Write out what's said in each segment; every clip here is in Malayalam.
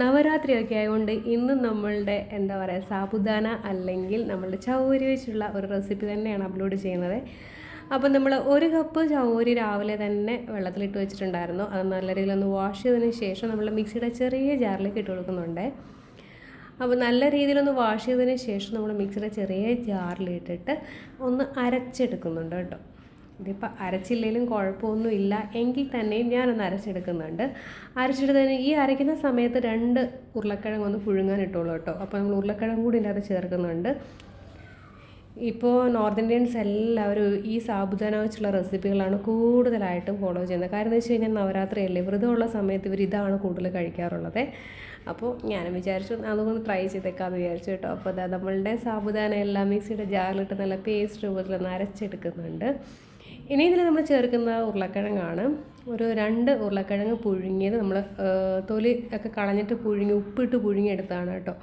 നവരാത്രിയൊക്കെ ആയതുകൊണ്ട് ഇന്ന് നമ്മളുടെ എന്താ പറയുക സാബുദാന അല്ലെങ്കിൽ നമ്മളുടെ ചൗരി വെച്ചുള്ള ഒരു റെസിപ്പി തന്നെയാണ് അപ്ലോഡ് ചെയ്യുന്നത്. അപ്പം നമ്മൾ ഒരു കപ്പ് ചൗരി രാവിലെ തന്നെ വെള്ളത്തിലിട്ട് വെച്ചിട്ടുണ്ടായിരുന്നു. അത് നല്ല രീതിയിലൊന്ന് വാഷ് ചെയ്തതിന് ശേഷം നമ്മൾ മിക്സിയുടെ ചെറിയ ജാറിലേക്ക് ഇട്ട് കൊടുക്കുന്നുണ്ട്. അപ്പോൾ നല്ല രീതിയിലൊന്ന് വാഷ് ചെയ്തതിന് ശേഷം നമ്മൾ മിക്സിയുടെ ചെറിയ ജാറിലിട്ടിട്ട് ഒന്ന് അരച്ചെടുക്കുന്നുണ്ട് കേട്ടോ. ഇതിപ്പോൾ അരച്ചില്ലെങ്കിലും കുഴപ്പമൊന്നുമില്ല എങ്കിൽ തന്നെയും ഞാനൊന്ന് അരച്ചെടുക്കുന്നുണ്ട്. അരച്ചെടുത്തതിന് ഈ അരയ്ക്കുന്ന സമയത്ത് രണ്ട് ഉരുളക്കിഴങ്ങ് ഒന്ന് പുഴുങ്ങാൻ ഇട്ടുള്ളൂ കേട്ടോ. അപ്പോൾ നമ്മൾ ഉരുളക്കിഴങ്ങ് കൂടി ഇല്ലാതെ ചേർക്കുന്നുണ്ട്. ഇപ്പോൾ നോർത്ത് ഇന്ത്യൻസ് എല്ലാവരും ഈ സാബുദാന വെച്ചുള്ള റെസിപ്പികളാണ് കൂടുതലായിട്ടും ഫോളോ ചെയ്യുന്നത്. കാരണം എന്ന് വെച്ച് കഴിഞ്ഞാൽ നവരാത്രിയല്ലേ? വ്രതമുള്ള സമയത്ത് ഇവർ ഇതാണ് കൂടുതൽ കഴിക്കാറുള്ളത്. അപ്പോൾ ഞാനും വിചാരിച്ചു അതൊന്ന് ട്രൈ ചെയ്തേക്കാമെന്ന് വിചാരിച്ചു കേട്ടോ. അപ്പോൾ അതാ നമ്മളുടെ സാബുദാന എല്ലാം മിക്സിയുടെ ജാറിലിട്ട് നല്ല പേസ്റ്റ് രൂപത്തിൽ ഒന്ന് അരച്ചെടുക്കുന്നുണ്ട്. ഇനി ഇതിൽ നമ്മൾ ചേർക്കുന്ന ഉരുളക്കിഴങ്ങാണ്. ഒരു രണ്ട് ഉരുളക്കിഴങ്ങ് പുഴുങ്ങിയത് നമ്മൾ തൊലി ഒക്കെ കളഞ്ഞിട്ട് പുഴുങ്ങി ഉപ്പിട്ട് പുഴുങ്ങിയെടുത്താണ് കേട്ടോ.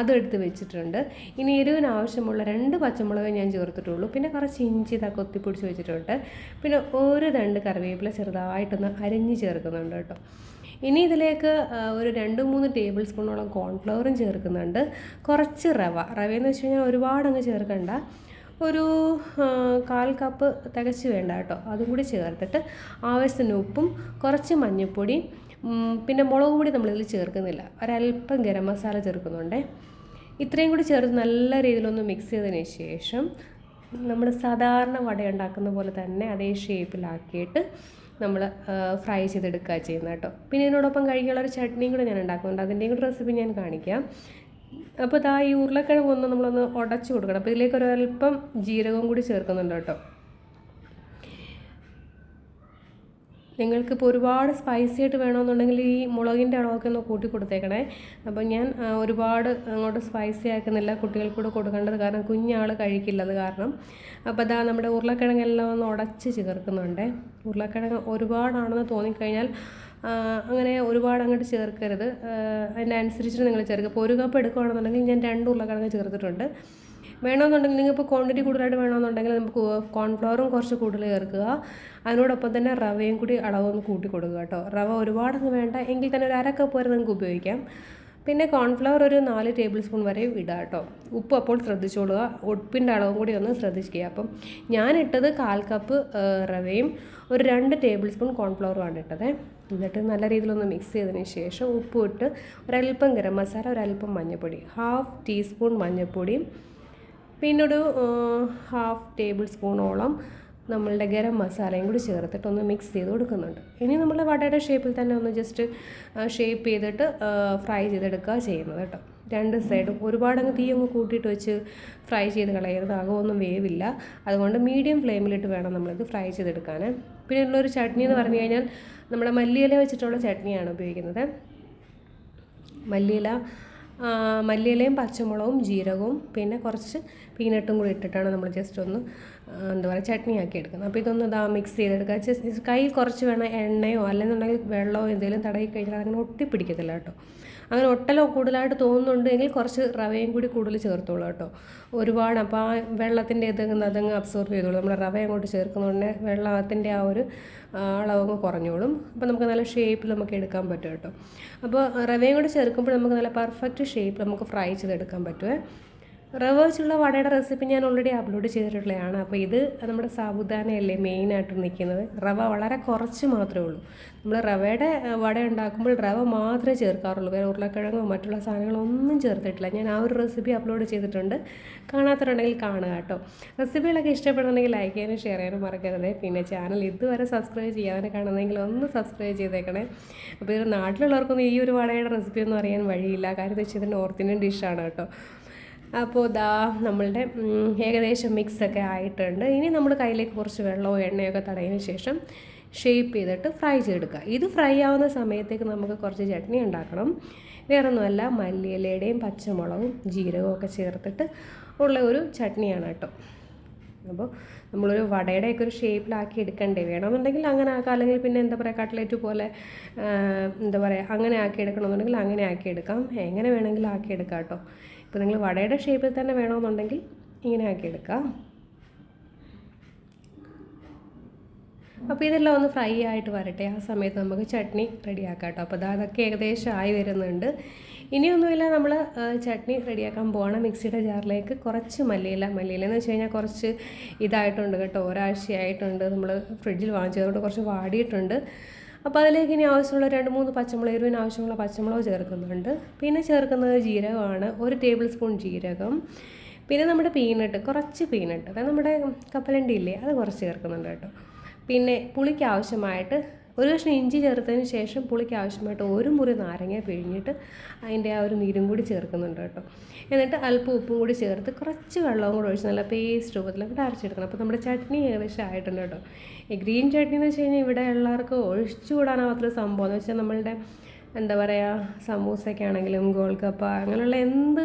അതെടുത്ത് വെച്ചിട്ടുണ്ട്. ഇനി എരിവിന് ആവശ്യമുള്ള രണ്ട് പച്ചമുളക് ഞാൻ ചേർത്തിട്ടുള്ളൂ. പിന്നെ കുറച്ച് ഇഞ്ചി ഇതാ കൊത്തിപ്പൊടിച്ച് വെച്ചിട്ടുണ്ട്. പിന്നെ ഒരു രണ്ട് കറിവേപ്പില ചെറുതായിട്ടൊന്ന് അരിഞ്ഞ് ചേർക്കുന്നുണ്ട് കേട്ടോ. ഇനി ഇതിലേക്ക് ഒരു രണ്ട് മൂന്ന് ടേബിൾ സ്പൂണോളം കോൺഫ്ലവറും ചേർക്കുന്നുണ്ട്. കുറച്ച് റവ. റവയെന്ന് വെച്ച് കഴിഞ്ഞാൽ ഒരുപാടങ്ങ് ചേർക്കണ്ട. ഒരു കാൽ കപ്പ് തികച്ച് വേണ്ട കേട്ടോ. അതും കൂടി ചേർത്തിട്ട് ആവശ്യത്തിന് ഉപ്പും കുറച്ച് മഞ്ഞൾപ്പൊടിയും പിന്നെ മുളക് പൊടി നമ്മളിതിൽ ചേർക്കുന്നില്ല. ഒരല്പം ഗരം മസാല ചേർക്കുന്നുണ്ട്. ഇത്രയും കൂടി ചേർത്ത് നല്ല രീതിയിലൊന്ന് മിക്സ് ചെയ്തതിന് ശേഷം നമ്മൾ സാധാരണ വട ഉണ്ടാക്കുന്ന പോലെ തന്നെ അതേ ഷേപ്പിലാക്കിയിട്ട് നമ്മൾ ഫ്രൈ ചെയ്തെടുക്കുക ചെയ്യുന്നത് കേട്ടോ. പിന്നെ ഇതിനോടൊപ്പം കഴിക്കാനുള്ള ഒരു ചട്നിയും കൂടെ ഞാൻ ഉണ്ടാക്കുന്നുണ്ട്. അതിന്റെയും കൂടെ റെസിപ്പി ഞാൻ കാണിക്കാം. അപ്പോൾ ഇതാ ഈ ഉരുളക്കിഴങ്ങ് ഒന്ന് നമ്മളൊന്ന് ഉടച്ചു കൊടുക്കണം. അപ്പോൾ ഇതിലേക്ക് ഒരല്പം ജീരകവും കൂടി ചേർക്കുന്നുണ്ട് കേട്ടോ. നിങ്ങൾക്കിപ്പോൾ ഒരുപാട് സ്പൈസി ആയിട്ട് വേണമെന്നുണ്ടെങ്കിൽ ഈ മുളകിന്റെ അളവൊക്കെ ഒന്ന് കൂട്ടി കൊടുത്തേക്കണേ. അപ്പോൾ ഞാൻ ഒരുപാട് അങ്ങോട്ട് സ്പൈസി ആക്കുന്നില്ല കുട്ടികൾക്ക് കൂടെ കൊടുക്കേണ്ടത് കാരണം കുഞ്ഞാൾ കഴിക്കില്ല അത് കാരണം. അപ്പോൾ അതാ നമ്മുടെ ഉരുളക്കിഴങ്ങെല്ലാം ഒന്ന് ഉടച്ച് ചേർക്കുന്നുണ്ട്. ഉരുളക്കിഴങ്ങ് ഒരുപാടാണെന്ന് തോന്നിക്കഴിഞ്ഞാൽ അങ്ങനെ ഒരുപാട് അങ്ങോട്ട് ചേർക്കരുത്. അതിന്റെ അനുസരിച്ചിട്ട് നിങ്ങൾ ചേർക്കുക. ഇപ്പോൾ ഒരു കപ്പ് എടുക്കുകയാണെന്നുണ്ടെങ്കിൽ ഞാൻ രണ്ട് ഉരുളക്കിഴങ്ങ് ചേർത്തിട്ടുണ്ട്. വേണമെന്നുണ്ടെങ്കിൽ നിങ്ങൾക്ക് ഇപ്പോൾ ക്വാണ്ടിറ്റി കൂടുതലായിട്ട് വേണമെന്നുണ്ടെങ്കിൽ നമുക്ക് കോൺഫ്ലവറും കുറച്ച് കൂടുതൽ ചേർക്കുക. അതിനോടൊപ്പം തന്നെ റവയും കൂടി അളവൊന്ന് കൂട്ടി കൊടുക്കുക കേട്ടോ. റവ ഒരുപാടൊന്നും വേണ്ട. എങ്കിൽ തന്നെ ഒരു അര കപ്പ് വരെ നിങ്ങൾക്ക് ഉപയോഗിക്കാം. പിന്നെ കോൺഫ്ലവർ ഒരു നാല് ടേബിൾ സ്പൂൺ വരെ ഇടുക കേട്ടോ. ഉപ്പ് അപ്പോൾ ശ്രദ്ധിച്ചോളുക. ഉപ്പിന്റെ അളവും കൂടി ഒന്ന് ശ്രദ്ധിക്കുക. അപ്പം ഞാനിട്ടത് കാൽ കപ്പ് റവയും ഒരു രണ്ട് ടേബിൾ സ്പൂൺ കോൺഫ്ലവറുമാണ് ഇട്ടത്. എന്നിട്ട് നല്ല രീതിയിലൊന്ന് മിക്സ് ചെയ്തതിന് ശേഷം ഉപ്പ് ഇട്ട് ഒരല്പം ഗരം മസാല ഒരല്പം മഞ്ഞൾപ്പൊടി ഹാഫ് ടീസ്പൂൺ മഞ്ഞൾപ്പൊടിയും പിന്നൊരു ഹാഫ് ടേബിൾ സ്പൂണോളം നമ്മളുടെ ഗരം മസാലയും കൂടി ചേർത്തിട്ട് ഒന്ന് മിക്സ് ചെയ്ത് കൊടുക്കുന്നുണ്ട്. ഇനി നമ്മൾ വടയുടെ ഷേപ്പിൽ തന്നെ ഒന്ന് ജസ്റ്റ് ഷേപ്പ് ചെയ്തിട്ട് ഫ്രൈ ചെയ്തെടുക്കുക ചെയ്യുന്നത് കേട്ടോ. രണ്ട് സൈഡും ഒരുപാടങ്ങ് തീ അങ്ങ് കൂട്ടിയിട്ട് വെച്ച് ഫ്രൈ ചെയ്ത് കളയരുത് അകമൊന്നും വേവില്ല. അതുകൊണ്ട് മീഡിയം ഫ്ലെയിമിലിട്ട് വേണം നമ്മളിത് ഫ്രൈ ചെയ്തെടുക്കാൻ പിന്നെ ഉള്ളൊരു ചട്നി എന്ന് പറഞ്ഞു കഴിഞ്ഞാൽ നമ്മുടെ മല്ലിയില വെച്ചിട്ടുള്ള ചട്നിയാണ് ഉപയോഗിക്കുന്നത്. മല്ലിയില മല്ലിയിലയും പച്ചമുളകും ജീരകവും പിന്നെ കുറച്ച് പീനട്ടും കൂടി ഇട്ടിട്ടാണ് നമ്മൾ ജസ്റ്റ് ഒന്ന് എന്താ പറയുക ചട്നി ആക്കി എടുക്കുന്നത്. അപ്പോൾ ഇതൊന്ന് ഇതാ മിക്സ് ചെയ്തെടുക്കുക. ജസ്റ്റ് കയ്യിൽ കുറച്ച് വേണം എണ്ണയോ അല്ലെന്നുണ്ടെങ്കിൽ വെള്ളമോ എന്തെങ്കിലും തടയി കഴിഞ്ഞാൽ അങ്ങനെ ഒട്ടിപ്പിടിക്കത്തില്ല കേട്ടോ. അങ്ങനെ ഒട്ടലോ കൂടുതലായിട്ട് തോന്നുന്നുണ്ട് എങ്കിൽ കുറച്ച് റവയും കൂടി കൂടുതൽ ചേർത്തോളൂ കേട്ടോ. ഒരുപാട് അപ്പോൾ ആ വെള്ളത്തിന്റെ ഇതങ്ങ് അതങ്ങ് അബ്സോർബ് ചെയ്തോളൂ. നമ്മൾ റവ അങ്ങോട്ട് ചേർക്കുന്നതുകൊണ്ട് വെള്ളത്തിന്റെ ആ ഒരു അളവങ്ങ് കുറഞ്ഞോളും. അപ്പോൾ നമുക്ക് നല്ല ഷേപ്പിൽ നമുക്ക് എടുക്കാൻ പറ്റും കേട്ടോ. അപ്പോൾ റവയും കൂടി ചേർക്കുമ്പോൾ നമുക്ക് നല്ല പെർഫെക്റ്റ് ഷേപ്പിൽ നമുക്ക് ഫ്രൈ ചെയ്തെടുക്കാൻ പറ്റുമേ റവ വെച്ചുള്ള വടയുടെ റെസിപ്പി ഞാൻ ഓൾറെഡി അപ്ലോഡ് ചെയ്തിട്ടുള്ളതാണ്. അപ്പോൾ ഇത് നമ്മുടെ സാബുദാനയല്ലേ മെയിനായിട്ട് നിൽക്കുന്നത്. റവ വളരെ കുറച്ച് മാത്രമേ ഉള്ളൂ. നമ്മൾ റവയുടെ വട ഉണ്ടാക്കുമ്പോൾ റവ മാത്രമേ ചേർക്കാറുള്ളൂ. വേറെ ഉരുളക്കിഴങ്ങോ മറ്റുള്ള സാധനങ്ങളൊന്നും ചേർത്തിട്ടില്ല. ഞാൻ ആ ഒരു റെസിപ്പി അപ്ലോഡ് ചെയ്തിട്ടുണ്ട്. കാണാത്തവരുണ്ടെങ്കിൽ കാണുക കേട്ടോ. റെസിപ്പികളൊക്കെ ഇഷ്ടപ്പെടുന്നുണ്ടെങ്കിൽ ലൈക്ക് ചെയ്യാനും ഷെയർ ചെയ്യാനും മറക്കരുത്. പിന്നെ ചാനൽ ഇതുവരെ സബ്സ്ക്രൈബ് ചെയ്യാതെ കാണുന്നെങ്കിൽ ഒന്ന് സബ്സ്ക്രൈബ് ചെയ്തേക്കണേ. അപ്പോൾ ഇത് നാട്ടിലുള്ളവർക്കൊന്നും ഈ ഒരു വടയുടെ റെസിപ്പി ഒന്നും അറിയാൻ വഴിയില്ല. കാര്യം വെച്ചാൽ ഇത് നോർത്ത് ഇന്ത്യൻ ഡിഷാണ് കേട്ടോ. അപ്പോൾ ദാ നമ്മളുടെ ഏകദേശം മിക്സൊക്കെ ആയിട്ടുണ്ട്. ഇനി നമ്മൾ കയ്യിലേക്ക് കുറച്ച് വെള്ളമോ എണ്ണയൊക്കെ തടയതിന് ശേഷം ഷേപ്പ് ചെയ്തിട്ട് ഫ്രൈ ചെയ്തെടുക്കുക. ഇത് ഫ്രൈ ആവുന്ന സമയത്തേക്ക് നമുക്ക് കുറച്ച് ചട്നി ഉണ്ടാക്കണം. വേറൊന്നുമല്ല മല്ലിയിലയുടെയും പച്ചമുളകും ജീരകവും ഒക്കെ ചേർത്തിട്ട് ഉള്ള ഒരു ചട്നിയാണ് കേട്ടോ. അപ്പോൾ നമ്മളൊരു വടയുടെയൊക്കെ ഒരു ഷേപ്പിലാക്കി എടുക്കണ്ടേ? വേണമെന്നുണ്ടെങ്കിൽ അങ്ങനെ ആക്കാം. അല്ലെങ്കിൽ പിന്നെ എന്താ പറയുക കട്ട്ലേറ്റ് പോലെ എന്താ പറയുക അങ്ങനെ ആക്കി എടുക്കണമെന്നുണ്ടെങ്കിൽ അങ്ങനെ ആക്കി എടുക്കാം. എങ്ങനെ വേണമെങ്കിലും ആക്കി എടുക്കാം കേട്ടോ. ഇപ്പോൾ നിങ്ങൾ വടയുടെ ഷേപ്പിൽ തന്നെ വേണമെന്നുണ്ടെങ്കിൽ ഇങ്ങനെ ആക്കി എടുക്കാം. അപ്പോൾ ഇതെല്ലാം ഒന്ന് ഫ്രൈ ആയിട്ട് വരട്ടെ. ആ സമയത്ത് നമുക്ക് ചട്നി റെഡിയാക്കാം കേട്ടോ. അപ്പോൾ അതൊക്കെ ഏകദേശം ആയി വരുന്നുണ്ട്. ഇനിയൊന്നുമില്ല നമ്മൾ ചട്നി റെഡിയാക്കാൻ പോകണം മിക്സിയുടെ ജാറിലേക്ക്. കുറച്ച് മല്ലിയില മല്ലിയില എന്ന് വെച്ച് കഴിഞ്ഞാൽ കുറച്ച് ഇതായിട്ടുണ്ട് കേട്ടോ. ഒരാഴ്ചയായിട്ടുണ്ട് നമ്മൾ ഫ്രിഡ്ജിൽ വാങ്ങിച്ചതുകൊണ്ട് കുറച്ച് വാടിയിട്ടുണ്ട്. അപ്പോൾ അതിലേക്ക് ഇനി ആവശ്യമുള്ള രണ്ട് മൂന്ന് പച്ചമുളക് എരിവിന് ആവശ്യമുള്ള പച്ചമുളക് ചേർക്കുന്നുണ്ട്. പിന്നെ ചേർക്കുന്നത് ജീരകമാണ്. ഒരു ടേബിൾ സ്പൂൺ ജീരകം. പിന്നെ നമ്മുടെ പീനട്ട് കുറച്ച് പീനട്ട് അതായത് നമ്മുടെ കപ്പലണ്ടി ഇല്ലേ അത് കുറച്ച് ചേർക്കുന്നുണ്ട് കേട്ടോ. പിന്നെ പുളിക്ക് ആവശ്യമായിട്ട് ഒരു കഷ്ണം ഇഞ്ചി ചേർത്തതിന് ശേഷം പുളിക്ക് ആവശ്യമായിട്ട് ഒരു മുറി നാരങ്ങ പിഴിഞ്ഞിട്ട് അതിന്റെ ആ ഒരു നീരും കൂടി ചേർക്കുന്നുണ്ട് കേട്ടോ. എന്നിട്ട് അല്പം ഉപ്പും കൂടി ചേർത്ത് കുറച്ച് വെള്ളവും കൂടി ഒഴിച്ച് നല്ല പേസ്റ്റ് രൂപത്തിലൊക്കെ അരച്ചെടുക്കണം. അപ്പോൾ നമ്മുടെ ചട്നി ഏകദേശം ആയിട്ടുണ്ട് കേട്ടോ. ഈ ഗ്രീൻ ചട്നി എന്ന് വെച്ച് കഴിഞ്ഞാൽ ഇവിടെ എല്ലാവർക്കും ഒഴിച്ചുകൂടാനാവാത്തൊരു സംഭവം എന്ന് വെച്ചാൽ നമ്മളുടെ എന്താ പറയുക സമൂസയ്ക്കാണെങ്കിലും ഗോൾഗപ്പ അങ്ങനെയുള്ള എന്ത്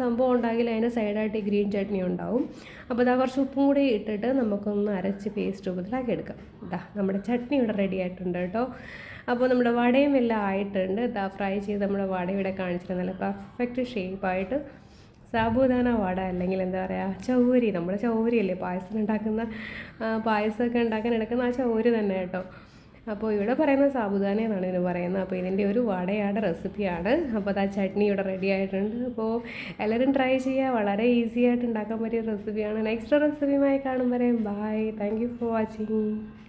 സംഭവം ഉണ്ടെങ്കിലും അതിന് സൈഡായിട്ട് ഈ ഗ്രീൻ ചട്നി ഉണ്ടാവും. അപ്പോൾ ഇതാ കുറച്ച് ഉപ്പും കൂടി ഇട്ടിട്ട് നമുക്കൊന്ന് അരച്ച് പേസ്റ്റ് രൂപത്തിലാക്കി എടുക്കാം. ഇതാ നമ്മുടെ ചട്നി ഇവിടെ റെഡി ആയിട്ടുണ്ട് കേട്ടോ. അപ്പോൾ നമ്മുടെ വടയും എല്ലാം ആയിട്ടുണ്ട്. ഇതാ ഫ്രൈ ചെയ്ത് നമ്മുടെ വട ഇവിടെ കാണിച്ചിട്ട് നല്ല പെർഫെക്റ്റ് ഷേപ്പായിട്ട് സാബുദാന വട അല്ലെങ്കിൽ എന്താ പറയുക ചൗരി നമ്മുടെ ചൗരി അല്ലേ പായസം ഉണ്ടാക്കുന്ന പായസമൊക്കെ ഉണ്ടാക്കാൻ എടുക്കുന്ന ആ ചൗരി തന്നെ കേട്ടോ. അപ്പോൾ ഇവിടെ പറയുന്ന സാബുദാന എന്നാണ് ഇതിന് പറയുന്നത്. അപ്പോൾ ഇതിന്റെ ഒരു വടയുടെ റെസിപ്പിയാണ്. അപ്പോൾ അത് ആ ചട്നി ഇവിടെ റെഡി ആയിട്ടുണ്ട്. അപ്പോൾ എല്ലാവരും ട്രൈ ചെയ്യുക. വളരെ ഈസി ആയിട്ട് ഉണ്ടാക്കാൻ പറ്റിയ റെസിപ്പിയാണ് നെക്സ്റ്റ് റെസിപ്പിയുമായി കാണും വരെ. Bye thank you for watching